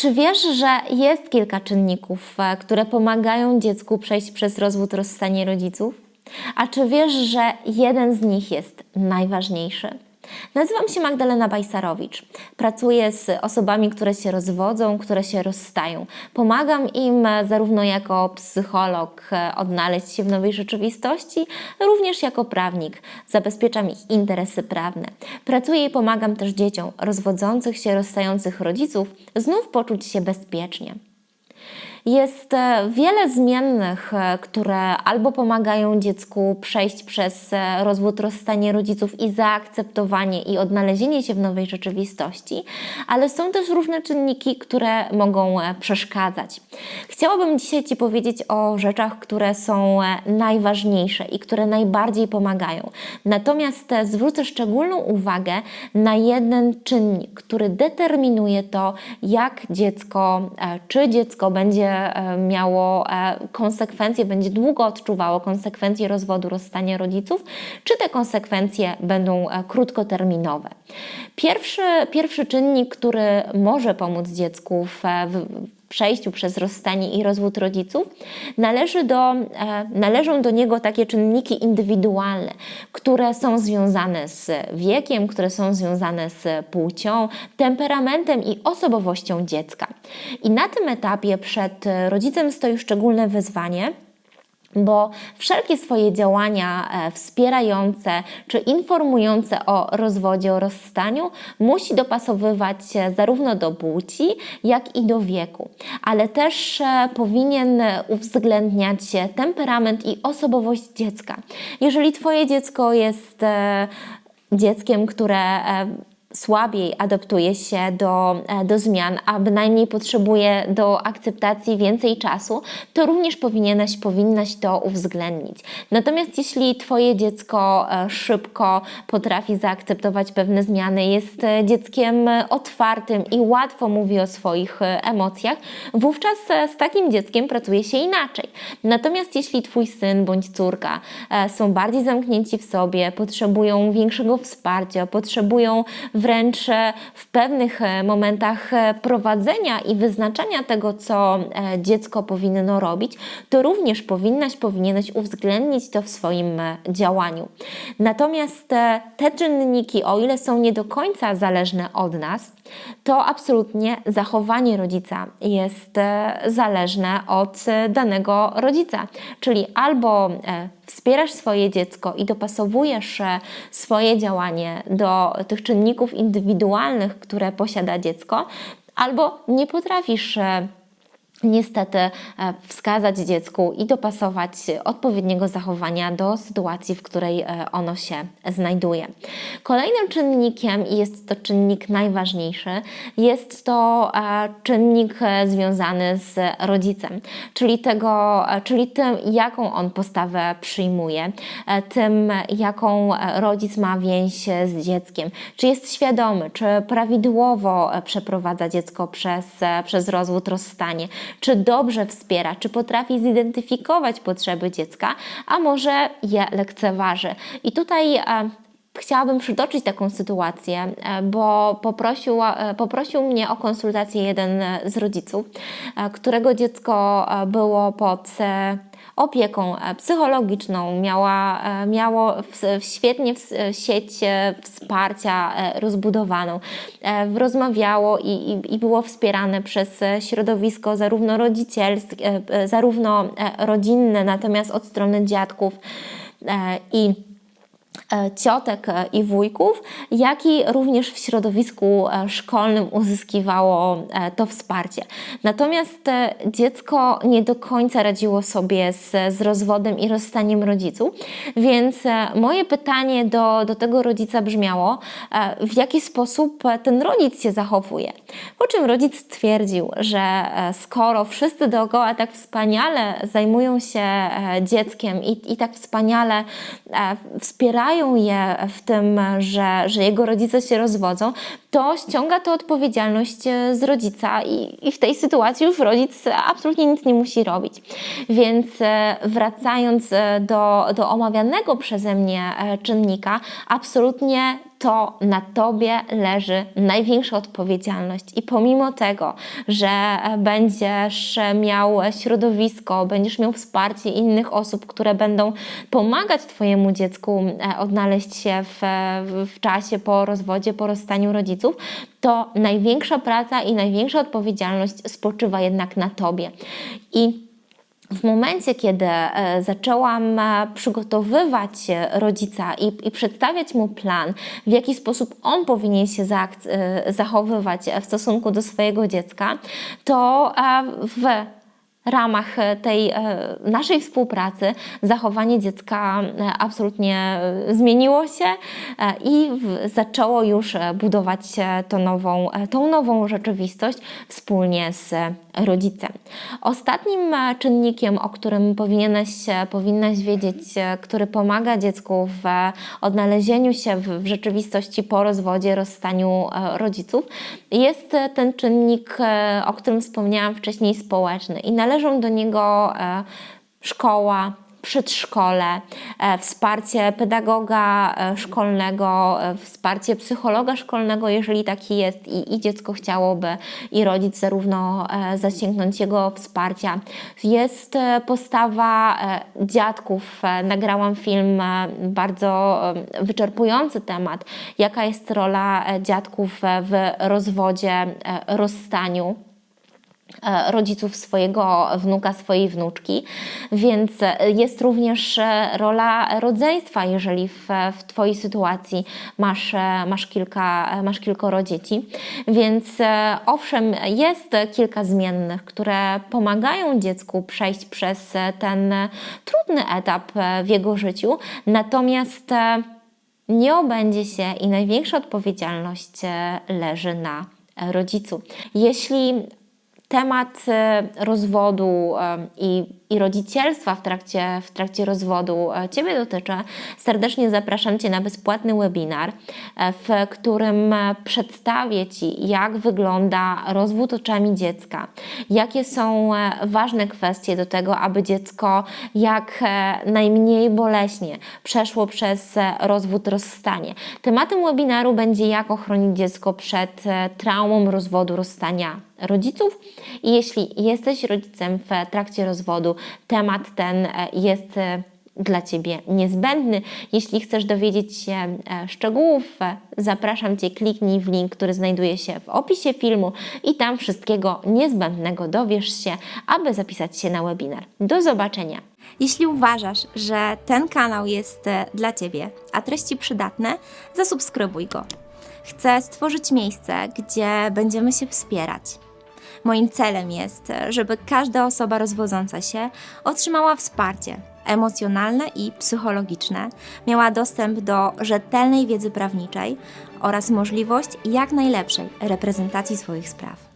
Czy wiesz, że jest kilka czynników, e, które pomagają dziecku przejść przez rozwód, rozstanie rodziców? A czy wiesz, że jeden z nich jest najważniejszy? Nazywam się Magdalena Bajsarowicz. Pracuję z osobami, które się rozwodzą, które się rozstają. Pomagam im zarówno jako psycholog e, odnaleźć się w nowej rzeczywistości, również jako prawnik. Zabezpieczam ich interesy prawne. Pracuję i pomagam też dzieciom rozwodzących się, rozstających rodziców znów poczuć się bezpiecznie. Jest e, wiele zmiennych, e, które albo pomagają dziecku przejść przez e, rozwód, rozstanie rodziców i zaakceptowanie i odnalezienie się w nowej rzeczywistości, ale są też różne czynniki, które mogą przeszkadzać. Chciałabym dzisiaj Ci powiedzieć o rzeczach, które są najważniejsze i które najbardziej pomagają. Natomiast zwrócę szczególną uwagę na jeden czynnik, który determinuje to, jak dziecko, czy dziecko będzie E, miało e, konsekwencje, będzie długo odczuwało konsekwencje rozwodu, rozstania rodziców, czy te konsekwencje będą e, krótkoterminowe. Pierwszy, pierwszy czynnik, który może pomóc dziecku w, w przejściu przez rozstanie i rozwód rodziców, należy do, e, należą do niego takie czynniki indywidualne, które są związane z wiekiem, które są związane z płcią, temperamentem i osobowością dziecka. I na tym etapie przed rodzicem stoi szczególne wyzwanie bo wszelkie swoje działania e, wspierające czy informujące o rozwodzie, o rozstaniu musi dopasowywać się zarówno do płci, jak i do wieku, ale też e, powinien uwzględniać temperament i osobowość dziecka. Jeżeli Twoje dziecko jest e, dzieckiem, które słabiej adaptuje się do, e, do zmian, a bynajmniej potrzebuje do akceptacji więcej czasu, to również powinieneś, powinnaś to uwzględnić. Natomiast jeśli Twoje dziecko e, szybko potrafi zaakceptować pewne zmiany, jest e, dzieckiem otwartym i łatwo mówi o swoich emocjach, wówczas z takim dzieckiem pracuje się inaczej. Natomiast jeśli Twój syn bądź córka są bardziej zamknięci w sobie, potrzebują większego wsparcia, potrzebują wręcz e, w pewnych e, momentach e, prowadzenia i wyznaczania tego, co dziecko powinno robić, to również powinnaś, powinieneś uwzględnić to w swoim działaniu. Natomiast te czynniki, o ile są nie do końca zależne od nas, to absolutnie zachowanie rodzica jest zależne od danego rodzica. Czyli albo wspierasz swoje dziecko i dopasowujesz swoje działanie do tych czynników indywidualnych, które posiada dziecko, albo nie potrafisz e, niestety e, wskazać dziecku i dopasować odpowiedniego zachowania do sytuacji, w której e, ono się znajduje. Kolejnym czynnikiem, i jest to czynnik najważniejszy, jest to e, czynnik związany z rodzicem, czyli, tego, czyli tym, jaką on postawę przyjmuje, tym, jaką rodzic ma więź z dzieckiem, czy jest świadomy, czy prawidłowo przeprowadza dziecko przez, przez rozwód, rozstanie, czy dobrze wspiera, czy potrafi zidentyfikować potrzeby dziecka, a może je lekceważy. I tutaj e, chciałabym przytoczyć taką sytuację, e, bo poprosił, e, poprosił mnie o konsultację jeden z rodziców, którego dziecko było pod opieką e, psychologiczną, miała, e, miało świetnie sieć e, wsparcia rozbudowaną, rozmawiało i, i, i było wspierane przez środowisko zarówno rodzicielskie, zarówno rodzinne, natomiast od strony dziadków i ciotek e, i wujków, jak i również w środowisku e, szkolnym uzyskiwało to wsparcie. Natomiast dziecko nie do końca radziło sobie z, z rozwodem i rozstaniem rodziców, więc moje pytanie do, do tego rodzica brzmiało, w jaki sposób ten rodzic się zachowuje. Po czym rodzic stwierdził, że skoro wszyscy dookoła tak wspaniale zajmują się dzieckiem i, i tak wspaniale wspierają, wspierają je w tym, że, że jego rodzice się rozwodzą, to ściąga to odpowiedzialność e, z rodzica i, i w tej sytuacji już rodzic absolutnie nic nie musi robić. Więc e, wracając e, do, do omawianego przeze mnie czynnika, absolutnie to na tobie leży największa odpowiedzialność. I pomimo tego, że będziesz miał środowisko, będziesz miał wsparcie innych osób, które będą pomagać Twojemu dziecku e, odnaleźć się w, w czasie po rozwodzie, po rozstaniu rodziców, to największa praca i największa odpowiedzialność spoczywa jednak na Tobie. I w momencie, kiedy e, zaczęłam e, przygotowywać rodzica i, i, przedstawiać mu plan, w jaki sposób on powinien się e, zachowywać w stosunku do swojego dziecka, to w ramach e, tej e, naszej współpracy zachowanie dziecka e, absolutnie zmieniło się i zaczęło już budować tą nową, tą nową rzeczywistość wspólnie z rodzicem. Ostatnim czynnikiem, o którym powinieneś, powinnaś wiedzieć, który pomaga dziecku w odnalezieniu się w rzeczywistości po rozwodzie, rozstaniu rodziców, jest ten czynnik, o którym wspomniałam wcześniej, społeczny i należy należą do niego e, szkoła, przedszkole, e, wsparcie pedagoga e, szkolnego, wsparcie psychologa szkolnego, jeżeli taki jest i, i dziecko chciałoby i rodzic zarówno zasięgnąć jego wsparcia. Jest postawa dziadków. Nagrałam film bardzo wyczerpujący temat, jaka jest rola dziadków w rozwodzie, rozstaniu. E, rodziców swojego wnuka, swojej wnuczki, więc jest również e, rola rodzeństwa, jeżeli w, w Twojej sytuacji masz, e, masz, kilka, masz kilkoro dzieci. Więc owszem, jest kilka zmiennych, które pomagają dziecku przejść przez ten trudny etap w jego życiu, natomiast nie obędzie się i największa odpowiedzialność leży na rodzicu. Jeśli temat e, rozwodu e, i i rodzicielstwa w trakcie, w trakcie rozwodu e, Ciebie dotyczy, serdecznie zapraszam Cię na bezpłatny webinar, w którym przedstawię Ci, jak wygląda rozwód oczami dziecka, jakie są ważne kwestie do tego, aby dziecko jak najmniej boleśnie przeszło przez rozwód, rozstanie. Tematem webinaru będzie, jak ochronić dziecko przed traumą rozwodu, rozstania rodziców. I jeśli jesteś rodzicem w trakcie rozwodu, temat ten e, jest e, dla Ciebie niezbędny. Jeśli chcesz dowiedzieć się e, szczegółów, zapraszam Cię, kliknij w link, który znajduje się w opisie filmu i tam wszystkiego niezbędnego dowiesz się, aby zapisać się na webinar. Do zobaczenia! Jeśli uważasz, że ten kanał jest dla Ciebie, a treści przydatne, zasubskrybuj go. Chcę stworzyć miejsce, gdzie będziemy się wspierać Moim celem jest, żeby każda osoba rozwodząca się otrzymała wsparcie emocjonalne i psychologiczne, miała dostęp do rzetelnej wiedzy prawniczej oraz możliwość jak najlepszej reprezentacji swoich spraw.